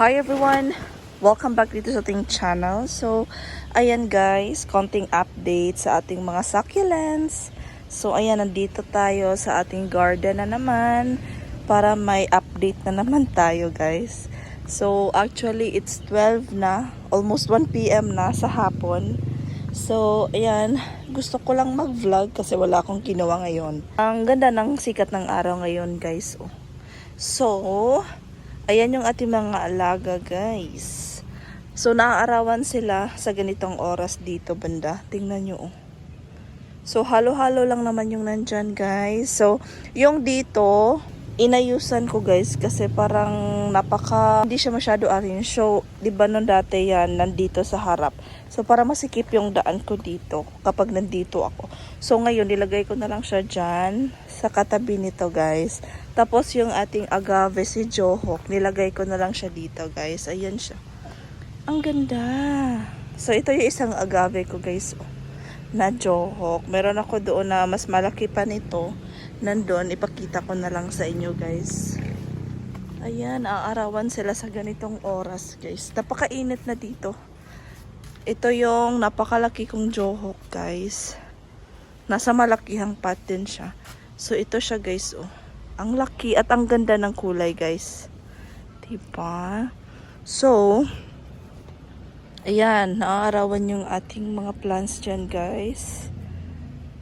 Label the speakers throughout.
Speaker 1: Hi everyone! Welcome back dito sa ating channel. So, ayan guys, konting update sa ating mga succulents. So, ayan, nandito tayo sa ating garden na naman para may update na naman tayo guys. So, actually, it's 12 na. Almost 1 p.m. na sa hapon. So, ayan, gusto ko lang mag-vlog kasi wala akong ginawa ngayon. Ang ganda ng sikat ng araw ngayon guys. Oh. So, ayan yung ating mga alaga guys. So, naaarawan sila sa ganitong oras dito banda. Tingnan nyo oh. So, halo-halo lang naman yung nandyan guys. So, yung dito, inayusan ko guys kasi parang napaka hindi siya masyado arrange. So, 'di ba nung dati yan nandito sa harap. So, para masikip yung daan ko dito kapag nandito ako. So, ngayon nilagay ko na lang siya diyan sa katabi nito guys. Tapos yung ating agave si Johok, nilagay ko na lang siya dito guys. Ayan siya. Ang ganda. So, ito yung isang agave ko guys. Oh, na Johok. Meron ako doon na mas malaki pa nito nandun, ipakita ko na lang sa inyo guys. Ayan, aarawan sila sa ganitong oras guys. Napakainit na dito. Ito yung napakalaki kong johok guys. Nasa malakihang pot siya. So ito siya guys oh. Ang laki at ang ganda ng kulay guys. Diba? So, ayan, naaarawan yung ating mga plants dyan guys.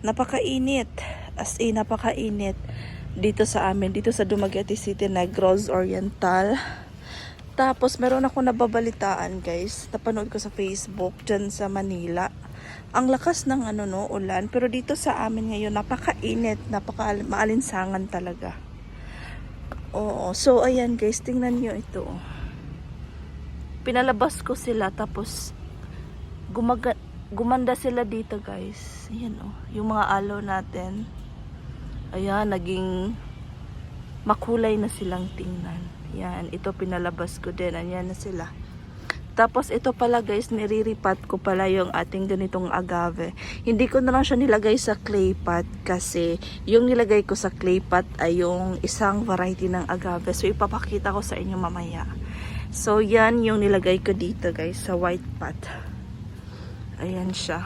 Speaker 1: Napakainit as in napakainit dito sa amin, dito sa Dumaguete City, Negros Oriental. Tapos meron ako nababalitaan guys, napanood ko sa Facebook dyan sa Manila. Ang lakas ng ano no, ulan, pero dito sa amin ngayon napakainit, napaka maalinsangan talaga. Oo, so ayan guys, tingnan nyo ito. Pinalabas ko sila tapos gumaga gumanda sila dito guys. Ayan oh, yung mga aloe natin. Ayan, naging makulay na silang tingnan. Yan, ito pinalabas ko din. Ayan na sila. Tapos ito pala guys, niriripat ko pala yung ating ganitong agave. Hindi ko na lang siya nilagay sa clay pot kasi yung nilagay ko sa clay pot ay yung isang variety ng agave. So ipapakita ko sa inyo mamaya. So yan yung nilagay ko dito guys sa white pot. Ayan siya.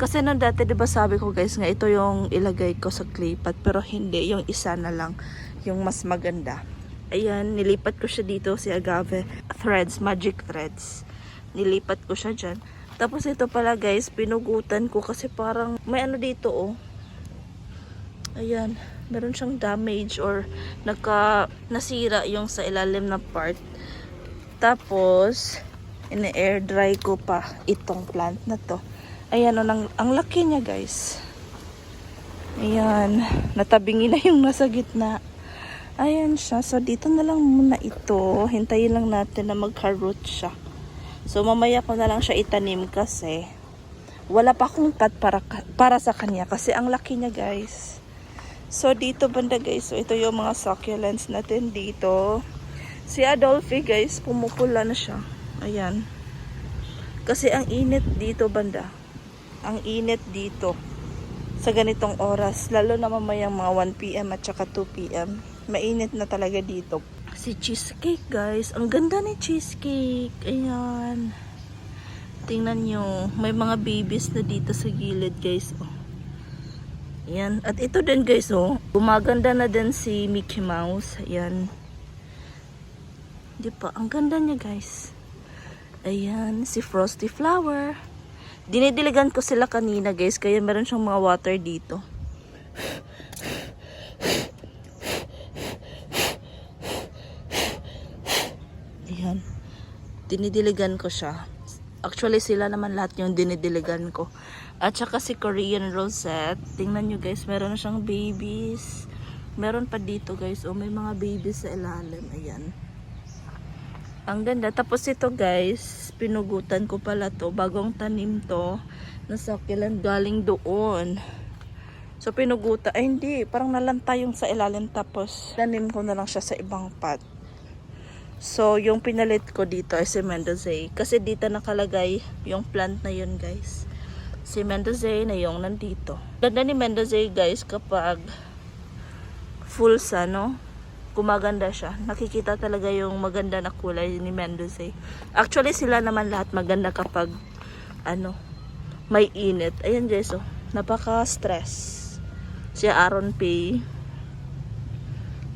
Speaker 1: Kasi nung dati, di ba sabi ko guys nga, ito yung ilagay ko sa clay pot. Pero hindi, yung isa na lang, yung mas maganda. Ayan, nilipat ko siya dito, si agave threads, magic threads. Nilipat ko siya dyan. Tapos ito pala guys, pinugutan ko kasi parang may ano dito oh. Ayan, meron siyang damage or nagka, nasira yung sa ilalim na part. Tapos, in-air dry ko pa itong plant na to. Ayan, o, ang, ang laki niya guys. Ayan, natabingi na yung nasa gitna. Ayan siya. So, dito na lang muna ito. Hintayin lang natin na magka-root siya. So, mamaya ko na lang siya itanim kasi wala pa akong pot para, para sa kanya kasi ang laki niya guys. So, dito banda guys. So, ito yung mga succulents natin dito. Si Adolphe guys, pumupula na siya. Ayan. Kasi ang init dito banda ang init dito sa ganitong oras. Lalo na mamayang mga 1pm at saka 2pm. Mainit na talaga dito. Si cheesecake guys. Ang ganda ni cheesecake. Ayan. Tingnan nyo. May mga babies na dito sa gilid guys. Oh. Ayan. At ito din guys oh. Gumaganda na din si Mickey Mouse. Ayan. Di pa. Ang ganda niya guys. Ayan. Si Frosty Flower. Dinidiligan ko sila kanina guys, kaya meron siyang mga water dito. Ayan. Dinidiligan ko siya. Actually, sila naman lahat yung dinidiligan ko. At saka si Korean Rosette. Tingnan nyo guys, meron na siyang babies. Meron pa dito guys. Oh, may mga babies sa ilalim. Ayan. Ang ganda. Tapos ito guys, pinugutan ko pala to. Bagong tanim to. Na succulent galing doon. So pinugutan. Ay hindi. Parang nalanta yung sa ilalim. Tapos tanim ko na lang siya sa ibang pot. So yung pinalit ko dito ay si Mendoza. Kasi dito nakalagay yung plant na yun guys. Si Mendoza na yung nandito. Ganda ni Mendoza guys kapag full sun no gumaganda siya. Nakikita talaga yung maganda na kulay ni Mendoza. Actually, sila naman lahat maganda kapag ano, may init. Ayan guys, oh. Napaka-stress. Si Aaron Pay.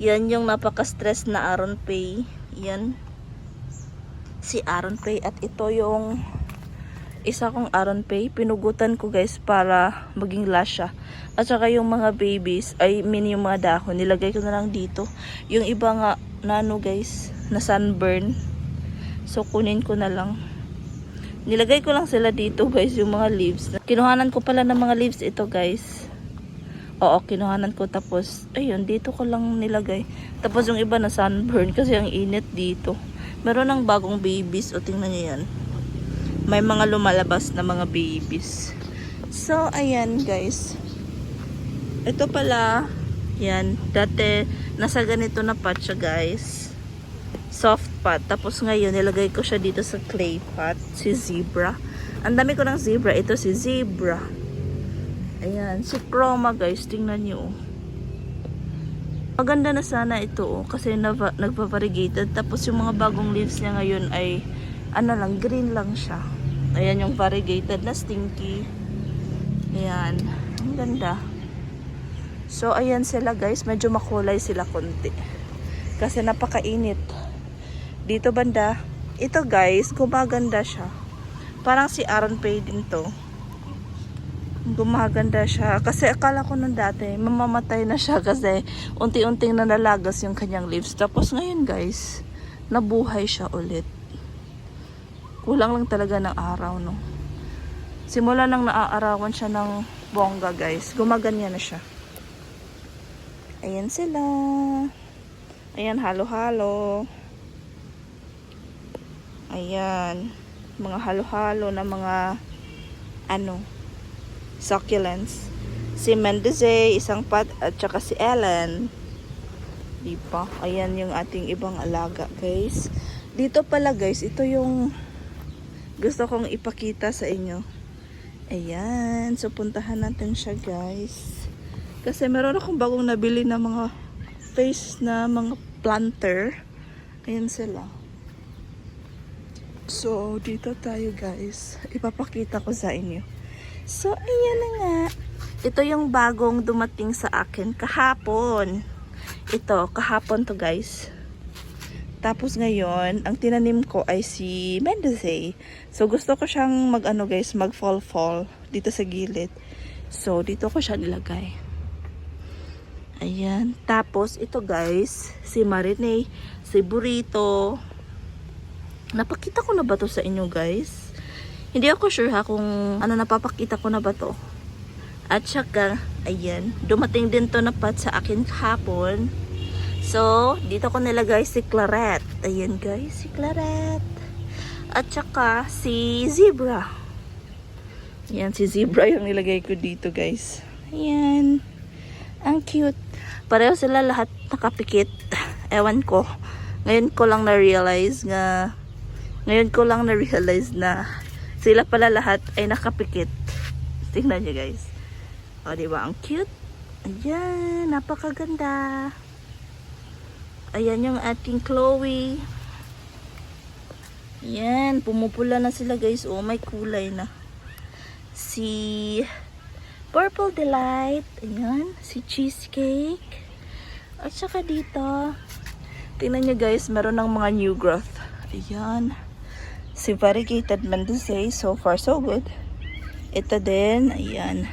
Speaker 1: Yan yung napaka-stress na Aaron Pay. Yan. Si Aaron Pay. At ito yung isa kong Aaron Pay. Pinugutan ko guys para maging lash siya. At saka yung mga babies, ay mean yung mga dahon, nilagay ko na lang dito. Yung iba nga, nano guys, na sunburn. So kunin ko na lang. Nilagay ko lang sila dito guys, yung mga leaves. Kinuhanan ko pala ng mga leaves ito guys. Oo, kinuhanan ko tapos, ayun, dito ko lang nilagay. Tapos yung iba na sunburn kasi ang init dito. Meron ng bagong babies, o tingnan nyo yan. May mga lumalabas na mga babies. So, ayan guys. Ito pala, yan, dati nasa ganito na pot siya guys. Soft pot. Tapos ngayon, nilagay ko siya dito sa clay pot, si zebra. Ang dami ko ng zebra. Ito si zebra. Ayan, si chroma guys, tingnan nyo. Maganda na sana ito oh, kasi nagpa-variegated. Tapos yung mga bagong leaves niya ngayon ay, ano lang, green lang siya. Ayan yung variegated na stinky. Ayan, ang ganda. So, ayan sila guys. Medyo makulay sila konti. Kasi napakainit. Dito banda. Ito guys, gumaganda siya. Parang si Aaron Pay din to. Gumaganda siya. Kasi akala ko nung dati, mamamatay na siya kasi unti-unting nanalagas yung kanyang leaves. Tapos ngayon guys, nabuhay siya ulit. Kulang lang talaga ng araw, no? Simula nang naaarawan siya ng bongga guys, gumaganya na siya. Ayan sila. Ayan, halo-halo. Ayan. Mga halo-halo na mga ano, succulents. Si Mendeze, isang pat, at saka si Ellen. Di ba? Ayan yung ating ibang alaga, guys. Dito pala, guys, ito yung gusto kong ipakita sa inyo. Ayan. So, puntahan natin siya, guys. Kasi meron akong bagong nabili na mga face na mga planter. Ayan sila. So, dito tayo guys. Ipapakita ko sa inyo. So, ayan na nga. Ito yung bagong dumating sa akin kahapon. Ito, kahapon to guys. Tapos ngayon, ang tinanim ko ay si Mendoza. So, gusto ko siyang mag ano guys, mag fall fall dito sa gilid. So, dito ko siya nilagay. Ayan. Tapos, ito guys, si Marine, si Burrito. Napakita ko na ba to sa inyo guys? Hindi ako sure ha kung ano napapakita ko na ba to. At saka, ayan, dumating din to na pat sa akin kahapon. So, dito ko nilagay si Claret. Ayan guys, si Claret. At saka, si Zebra. Ayan, si Zebra yung nilagay ko dito guys. Ayan. Ang cute. Pareho sila lahat nakapikit. Ewan ko. Ngayon ko lang na-realize nga ngayon ko lang na-realize na sila pala lahat ay nakapikit. Tingnan niyo guys. O, di ba? Ang cute. Ayan, napakaganda. Ayan yung ating Chloe. Ayan, pumupula na sila guys. Oh, may kulay na. Si Purple Delight. Ayan, si Cheesecake. At saka dito, tingnan nyo guys, meron ng mga new growth. Ayan. Si Variegated Mendoza, so far so good. Ito din, ayan.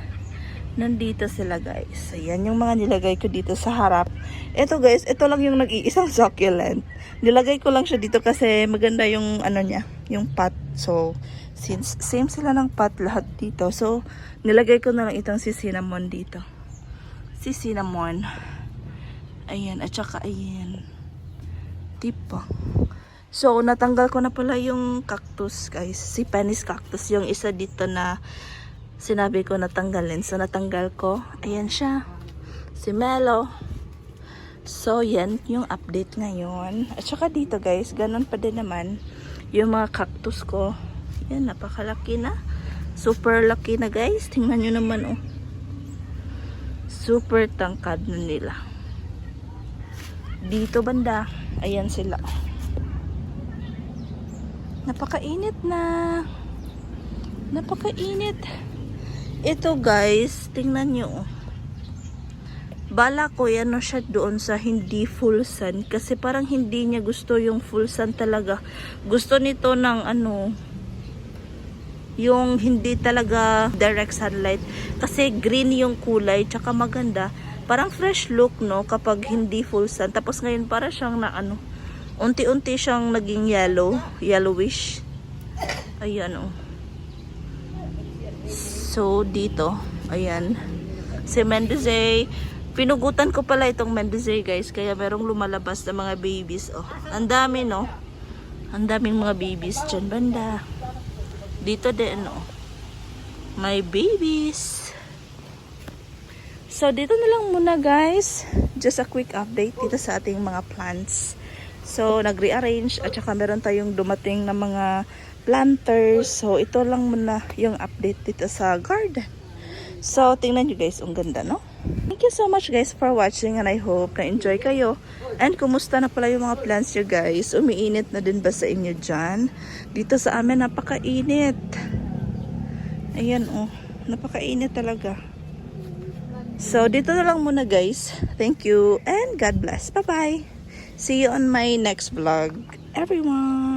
Speaker 1: Nandito sila guys. Ayan yung mga nilagay ko dito sa harap. Ito guys, ito lang yung nag-iisang succulent. Nilagay ko lang siya dito kasi maganda yung ano niya, yung pot. So, since same sila ng pot lahat dito. So, nilagay ko na lang itong si cinnamon dito. Si cinnamon. Ayan, at saka ayan. Tipo. So, natanggal ko na pala yung cactus, guys. Si Penis cactus. Yung isa dito na sinabi ko natanggalin. So, natanggal ko. Ayan siya. Si Melo. So, yan yung update ngayon. At saka dito, guys, ganun pa din naman yung mga cactus ko. Yan, napakalaki na. Super laki na, guys. Tingnan nyo naman, oh. Super tangkad na nila. Dito banda, ayan sila. Napakainit na. Napakainit. Ito guys, tingnan nyo. Bala ko yan no siya doon sa hindi full sun kasi parang hindi niya gusto yung full sun talaga. Gusto nito ng ano yung hindi talaga direct sunlight kasi green yung kulay tsaka maganda. Parang fresh look no kapag hindi full sun. Tapos ngayon para siyang na ano unti-unti siyang naging yellow, yellowish. Ayan oh. So dito, ayan. Si Mendezay, pinugutan ko pala itong Mendezay guys, kaya merong lumalabas na mga babies. Oh, ang dami no. Ang daming mga babies dyan banda. Dito din oh. My babies. So dito na lang muna guys. Just a quick update dito sa ating mga plants. So nag-rearrange at saka meron tayong dumating na mga planters. So ito lang muna yung update dito sa garden. So tingnan nyo guys, ang ganda no? Thank you so much guys for watching and I hope na enjoy kayo. And kumusta na pala yung mga plants nyo guys? Umiinit na din ba sa inyo dyan? Dito sa amin napakainit. Ayan oh, napakainit talaga. So dito na lang muna guys. Thank you and God bless. Bye bye. See you on my next vlog everyone.